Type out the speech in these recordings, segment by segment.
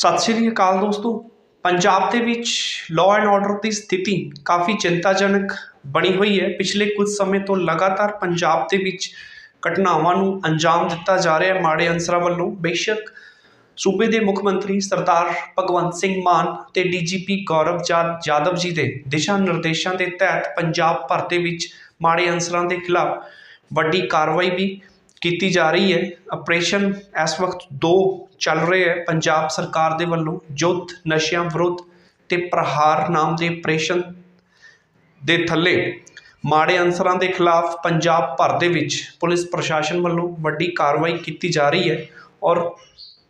ਸਤਿ ਸ਼੍ਰੀ ਅਕਾਲ ਦੋਸਤੋ। ਪੰਜਾਬ ਦੇ ਵਿੱਚ ਲਾਅ ਐਂਡ ਆਰਡਰ ਦੀ ਸਥਿਤੀ ਕਾਫੀ ਚਿੰਤਾਜਨਕ ਬਣੀ ਹੋਈ ਹੈ। ਪਿਛਲੇ ਕੁਝ ਸਮੇਂ ਤੋਂ ਲਗਾਤਾਰ ਪੰਜਾਬ ਦੇ ਵਿੱਚ ਘਟਨਾਵਾਂ ਨੂੰ ਅੰਜਾਮ ਦਿੱਤਾ ਜਾ ਰਿਹਾ ਹੈ ਮਾੜੇ ਅਨਸਰਾਂ ਵੱਲੋਂ। ਬੇਸ਼ੱਕ ਸੂਬੇ ਦੇ ਮੁੱਖ ਮੰਤਰੀ ਸਰਦਾਰ ਭਗਵੰਤ ਸਿੰਘ ਮਾਨ ਤੇ ਡੀਜੀਪੀ ਗੌਰਵ ਜਾ- ਜਾਦਵ ਜੀ ਦੇ ਦਿਸ਼ਾ ਨਿਰਦੇਸ਼ਾਂ ਦੇ ਤਹਿਤ ਪੰਜਾਬ ਭਰ ਦੇ ਵਿੱਚ ਮਾੜੇ ਅਨਸਰਾਂ ਦੇ ਖਿਲਾਫ ਵੱਡੀ ਕਾਰਵਾਈ ਵੀ ਕੀਤੀ ਜਾ ਰਹੀ ਹੈ। ਆਪਰੇਸ਼ਨ ਇਸ ਵਕਤ ਦੋ ਚੱਲ ਰਹੇ ਹੈ। ਪੰਜਾਬ ਸਰਕਾਰ ਦੇ ਵੱਲੋਂ ਯੁੱਧ ਨਸ਼ਿਆਂ ਵਿਰੁੱਧ ਤੇ ਪ੍ਰਹਾਰ ਨਾਮ ਦੇ ਆਪਰੇਸ਼ਨ ਦੇ ਥੱਲੇ ਮਾੜੇ ਅਨਸਰਾਂ ਦੇ ਖਿਲਾਫ ਪੰਜਾਬ ਭਰ ਦੇ ਵਿੱਚ ਪੁਲਿਸ ਪ੍ਰਸ਼ਾਸਨ ਵੱਲੋਂ ਵੱਡੀ ਕਾਰਵਾਈ ਕੀਤੀ ਜਾ ਰਹੀ ਹੈ ਔਰ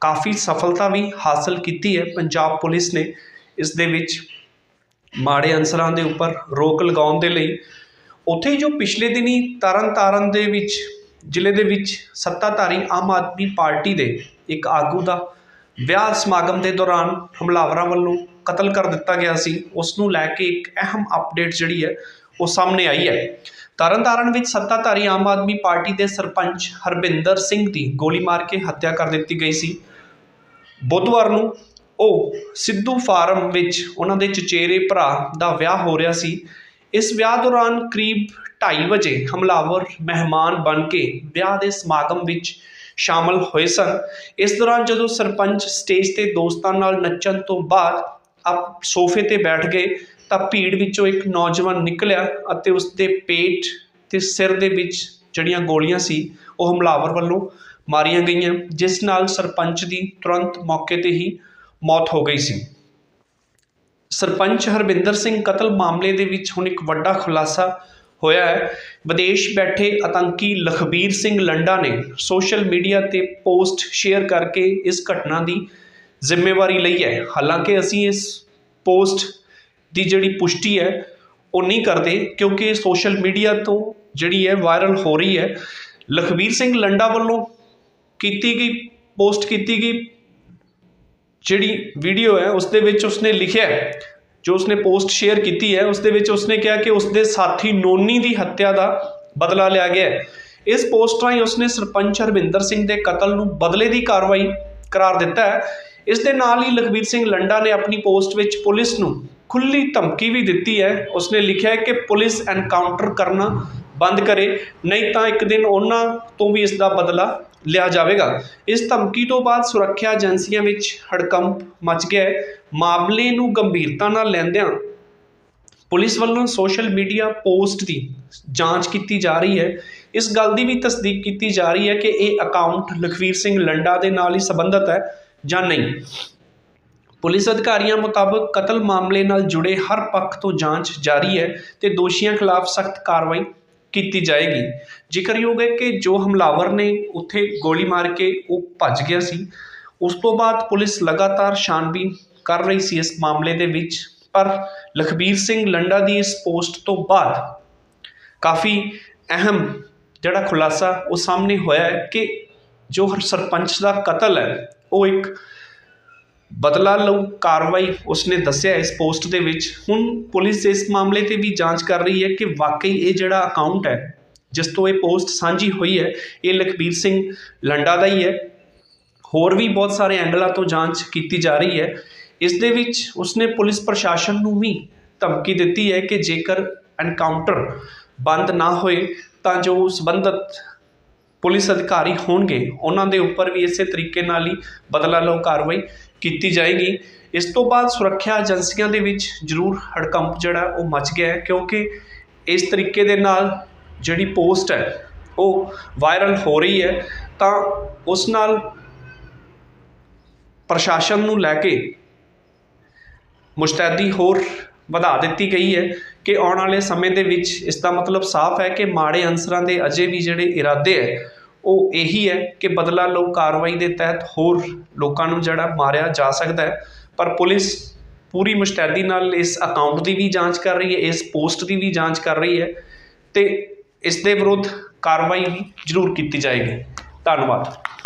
ਕਾਫੀ ਸਫਲਤਾ ਵੀ ਹਾਸਲ ਕੀਤੀ ਹੈ। ਪੰਜਾਬ ਪੁਲਿਸ ਨੇ ਇਸ ਦੇ ਵਿੱਚ ਮਾੜੇ ਅਨਸਰਾਂ ਦੇ ਉੱਪਰ ਰੋਕ ਲਗਾਉਣ ਦੇ ਲਈ ਉੱਥੇ ਹੀ ਜੋ ਪਿਛਲੇ ਦਿਨੀ ਤਰਨ ਤਾਰਨ ਦੇ ਵਿੱਚ ਜ਼ਿਲ੍ਹੇ ਦੇ ਵਿੱਚ ਸੱਤਾਧਾਰੀ ਆਮ ਆਦਮੀ ਪਾਰਟੀ ਦੇ ਇੱਕ ਆਗੂ ਦਾ ਵਿਆਹ ਸਮਾਗਮ ਦੇ ਦੌਰਾਨ ਹਮਲਾਵਰਾਂ ਵੱਲੋਂ ਕਤਲ ਕਰ ਦਿੱਤਾ ਗਿਆ ਸੀ। ਉਸ ਨੂੰ ਲੈ ਕੇ ਇੱਕ ਅਹਿਮ ਅਪਡੇਟ ਜਿਹੜੀ ਹੈ, ਉਹ ਸਾਹਮਣੇ ਆਈ ਹੈ। ਤਰਨਤਾਰਨ ਵਿੱਚ ਸੱਤਾਧਾਰੀ ਆਮ ਆਦਮੀ ਪਾਰਟੀ ਦੇ ਸਰਪੰਚ ਹਰਬਿੰਦਰ ਸਿੰਘ ਦੀ ਗੋਲੀ ਮਾਰ ਕੇ ਹੱਤਿਆ ਕਰ ਦਿੱਤੀ ਗਈ ਸੀ। ਬੁੱਧਵਾਰ ਨੂੰ ਉਹ ਸਿੱਧੂ ਫਾਰਮ ਵਿੱਚ ਉਹਨਾਂ ਦੇ ਚਚੇਰੇ ਭਰਾ ਦਾ ਵਿਆਹ ਹੋ ਰਿਹਾ ਸੀ। ਇਸ ਵਿਆਹ ਦੌਰਾਨ ਕਰੀਬ 2:30 ਵਜੇ ਹਮਲਾਵਰ ਮਹਿਮਾਨ ਬਣ ਕੇ ਵਿਆਹ ਦੇ ਸਮਾਗਮ ਵਿੱਚ ਸ਼ਾਮਲ ਹੋਏ ਸਨ। ਇਸ ਦੌਰਾਨ ਜਦੋਂ ਸਰਪੰਚ ਸਟੇਜ ਤੇ ਦੋਸਤਾਂ ਨਾਲ ਨੱਚਣ ਤੋਂ ਬਾਅਦ ਆਪ ਸੋਫੇ ਤੇ ਬੈਠ ਗਏ ਤਾਂ ਭੀੜ ਵਿੱਚੋਂ ਇੱਕ ਨੌਜਵਾਨ ਨਿਕਲਿਆ ਅਤੇ ਉਸ ਦੇ ਪੇਟ ਤੇ ਸਿਰ ਦੇ ਵਿੱਚ ਜਿਹੜੀਆਂ ਗੋਲੀਆਂ ਸੀ, ਉਹ ਹਮਲਾਵਰ ਵੱਲੋਂ ਮਾਰੀਆਂ ਗਈਆਂ, ਜਿਸ ਨਾਲ ਸਰਪੰਚ ਦੀ ਤੁਰੰਤ ਮੌਕੇ ਤੇ ਹੀ ਮੌਤ ਹੋ ਗਈ ਸੀ। ਸਰਪੰਚ ਹਰਬਿੰਦਰ ਸਿੰਘ ਕਤਲ ਮਾਮਲੇ ਦੇ ਵਿੱਚ ਹੁਣ ਇੱਕ ਵੱਡਾ ਖੁਲਾਸਾ ਹੋਇਆ ਹੈ। ਵਿਦੇਸ਼ ਬੈਠੇ ਆਤੰਕੀ ਲਖਬੀਰ ਸਿੰਘ ਲੰਡਾ ਨੇ ਸੋਸ਼ਲ ਮੀਡੀਆ ਤੇ ਪੋਸਟ ਸ਼ੇਅਰ ਕਰਕੇ ਇਸ ਘਟਨਾ ਦੀ ਜ਼ਿੰਮੇਵਾਰੀ ਲਈ ਹੈ। ਹਾਲਾਂਕਿ ਅਸੀਂ ਇਸ ਪੋਸਟ ਦੀ ਜਿਹੜੀ ਪੁਸ਼ਟੀ ਹੈ, ਉਹ ਨਹੀਂ ਕਰਦੇ ਕਿਉਂਕਿ ਸੋਸ਼ਲ ਮੀਡੀਆ ਤੋਂ ਜਿਹੜੀ ਹੈ ਵਾਇਰਲ ਹੋ ਰਹੀ ਹੈ। ਲਖਬੀਰ ਸਿੰਘ ਲੰਡਾ ਵੱਲੋਂ ਕੀਤੀ ਗਈ, ਪੋਸਟ ਕੀਤੀ ਗਈ ਜਿਹੜੀ ਵੀਡੀਓ ਹੈ, ਉਸ ਦੇ ਵਿੱਚ ਉਸਨੇ ਲਿਖਿਆ ਜੋ ਉਸਨੇ ਪੋਸਟ ਸ਼ੇਅਰ ਕੀਤੀ ਹੈ, ਉਸ ਦੇ ਵਿੱਚ ਉਸਨੇ ਕਿਹਾ ਕਿ ਉਸਦੇ ਸਾਥੀ ਨੋਨੀ ਦੀ ਹੱਤਿਆ ਦਾ ਬਦਲਾ ਲਿਆ ਗਿਆ ਇਸ ਪੋਸਟ ਰਾਹੀਂ ਉਸਨੇ ਸਰਪੰਚ ਹਰਵਿੰਦਰ ਸਿੰਘ ਦੇ ਕਤਲ ਨੂੰ ਬਦਲੇ ਦੀ ਕਾਰਵਾਈ ਕਰਾਰ ਦਿੱਤਾ ਹੈ। ਇਸ ਦੇ ਨਾਲ ਹੀ ਲਖਬੀਰ ਸਿੰਘ ਲੰਡਾ ਨੇ ਆਪਣੀ ਪੋਸਟ ਵਿੱਚ ਪੁਲਿਸ ਨੂੰ ਖੁੱਲੀ ਧਮਕੀ ਵੀ ਦਿੱਤੀ ਹੈ। ਉਸਨੇ ਲਿਖਿਆ ਹੈ ਕਿ ਪੁਲਿਸ ਐਨਕਾਊਂਟਰ ਕਰਨਾ ਬੰਦ ਕਰੇ, ਨਹੀਂ ਤਾਂ ਇੱਕ ਦਿਨ ਉਹਨਾਂ ਤੋਂ ਵੀ ਇਸ ਦਾ ਬਦਲਾ ਲਿਆ ਜਾਵੇਗਾ। ਇਸ ਧਮਕੀ ਤੋਂ ਬਾਅਦ ਸੁਰੱਖਿਆ ਏਜੰਸੀਆਂ ਵਿੱਚ ਹੜਕੰਪ ਮਚ ਗਿਆ ਹੈ। ਮਾਮਲੇ ਨੂੰ ਗੰਭੀਰਤਾ ਨਾਲ ਲੈਂਦਿਆਂ ਪੁਲਿਸ ਵੱਲੋਂ ਸੋਸ਼ਲ ਮੀਡੀਆ ਪੋਸਟ ਦੀ ਜਾਂਚ ਕੀਤੀ ਜਾ ਰਹੀ ਹੈ। ਇਸ ਗੱਲ ਦੀ ਵੀ ਤਸਦੀਕ ਕੀਤੀ ਜਾ ਰਹੀ ਹੈ ਕਿ ਇਹ ਅਕਾਊਂਟ ਲਖਵੀਰ ਸਿੰਘ ਲੰਡਾ ਦੇ ਨਾਲ ਹੀ ਸੰਬੰਧਿਤ ਹੈ ਜਾਂ ਨਹੀਂ। ਪੁਲਿਸ ਅਧਿਕਾਰੀਆਂ ਮੁਤਾਬਕ ਕਤਲ ਮਾਮਲੇ ਨਾਲ ਜੁੜੇ ਹਰ ਪੱਖ ਤੋਂ ਜਾਂਚ ਜਾਰੀ ਹੈ ਤੇ ਦੋਸ਼ੀਆਂ ਖਿਲਾਫ ਸਖਤ ਕਾਰਵਾਈ ਕੀਤੀ ਜਾਏਗੀ। ਜ਼ਿਕਰਯੋਗ ਹੈ ਕਿ ਜੋ ਹਮਲਾਵਰ ਨੇ ਉੱਥੇ ਗੋਲੀ ਮਾਰ ਕੇ ਉਹ ਭੱਜ ਗਿਆ ਸੀ, ਉਸ ਤੋਂ ਬਾਅਦ ਪੁਲਿਸ ਲਗਾਤਾਰ ਛਾਣਬੀਨ ਕਰ ਰਹੀ ਸੀ ਇਸ ਮਾਮਲੇ ਦੇ ਵਿੱਚ। ਪਰ ਲਖਬੀਰ ਸਿੰਘ ਲੰਡਾ ਦੀ ਇਸ ਪੋਸਟ ਤੋਂ ਬਾਅਦ ਕਾਫੀ ਅਹਿਮ ਜਿਹੜਾ ਖੁਲਾਸਾ ਉਹ ਸਾਹਮਣੇ ਹੋਇਆ ਹੈ ਕਿ ਜੋ ਸਰਪੰਚ ਦਾ ਕਤਲ ਹੈ, ਉਹ ਇੱਕ ਬਦਲਾ ਲਊ ਕਾਰਵਾਈ ਉਸਨੇ ਦੱਸਿਆ ਇਸ ਪੋਸਟ ਦੇ ਵਿੱਚ। ਹੁਣ ਪੁਲਿਸ ਇਸ ਮਾਮਲੇ ਤੇ ਵੀ ਜਾਂਚ ਕਰ ਰਹੀ ਹੈ ਕਿ ਵਾਕਈ ਇਹ ਜਿਹੜਾ ਅਕਾਊਂਟ ਹੈ, ਜਿਸ ਤੋਂ ਇਹ ਪੋਸਟ ਸਾਂਝੀ ਹੋਈ ਹੈ, ਇਹ ਲਖਬੀਰ ਸਿੰਘ ਲੰਡਾ ਦਾ ਹੀ ਹੈ। ਹੋਰ ਵੀ ਬਹੁਤ ਸਾਰੇ ਐਂਗਲਾਂ ਤੋਂ ਜਾਂਚ ਕੀਤੀ ਜਾ ਰਹੀ ਹੈ। ਇਸ ਦੇ ਵਿੱਚ ਉਸਨੇ ਪੁਲਿਸ ਪ੍ਰਸ਼ਾਸਨ ਨੂੰ ਵੀ ਧਮਕੀ ਦਿੱਤੀ ਹੈ ਕਿ ਜੇਕਰ ਐਨਕਾਊਂਟਰ ਬੰਦ ਨਾ ਹੋਏ, ਤਾਂ ਜੋ ਸੰਬੰਧਿਤ ਪੁਲਿਸ ਅਧਿਕਾਰੀ ਹੋਣਗੇ, ਉਹਨਾਂ ਦੇ ਉੱਪਰ ਵੀ ਇਸੇ ਤਰੀਕੇ ਨਾਲ ਹੀ ਬਦਲਾ ਲਓ ਕਾਰਵਾਈ ਕੀਤੀ ਜਾਏਗੀ। ਇਸ ਤੋਂ ਬਾਅਦ ਸੁਰੱਖਿਆ ਏਜੰਸੀਆਂ ਦੇ ਵਿੱਚ ਜ਼ਰੂਰ ਹੜਕੰਪ ਜਿਹੜਾ, ਉਹ ਮਚ ਗਿਆ ਹੈ, ਕਿਉਂਕਿ ਇਸ ਤਰੀਕੇ ਦੇ ਨਾਲ ਜਿਹੜੀ ਪੋਸਟ ਹੈ, ਉਹ ਵਾਇਰਲ ਹੋ ਰਹੀ ਹੈ। ਤਾਂ ਉਸ ਨਾਲ ਪ੍ਰਸ਼ਾਸਨ ਨੂੰ ਲੈ ਕੇ ਮੁਸ਼ਤੈਦੀ ਹੋਰ ਵਧਾ ਦਿੱਤੀ ਗਈ ਹੈ ਕਿ ਆਉਣ ਵਾਲੇ ਸਮੇਂ ਦੇ ਵਿੱਚ ਇਸ ਦਾ ਮਤਲਬ ਸਾਫ਼ ਹੈ ਕਿ ਮਾੜੇ ਅਨਸਰਾਂ ਦੇ ਅਜੇ ਵੀ ਜਿਹੜੇ ਇਰਾਦੇ ਹੈ, ਉਹ ਇਹੀ ਹੈ ਕਿ ਬਦਲਾ ਲਓ ਕਾਰਵਾਈ ਦੇ ਤਹਿਤ ਹੋਰ ਲੋਕਾਂ ਨੂੰ ਜਿਹੜਾ ਮਾਰਿਆ ਜਾ ਸਕਦਾ ਹੈ। ਪਰ ਪੁਲਿਸ ਪੂਰੀ ਮੁਸ਼ਤੈਦੀ ਨਾਲ ਇਸ ਅਕਾਊਂਟ ਦੀ ਵੀ ਜਾਂਚ ਕਰ ਰਹੀ ਹੈ, ਇਸ ਪੋਸਟ ਦੀ ਵੀ ਜਾਂਚ ਕਰ ਰਹੀ ਹੈ ਤੇ ਇਸ ਦੇ ਵਿਰੁੱਧ ਕਾਰਵਾਈ ਵੀ ਜ਼ਰੂਰ ਕੀਤੀ ਜਾਏਗੀ। ਧੰਨਵਾਦ।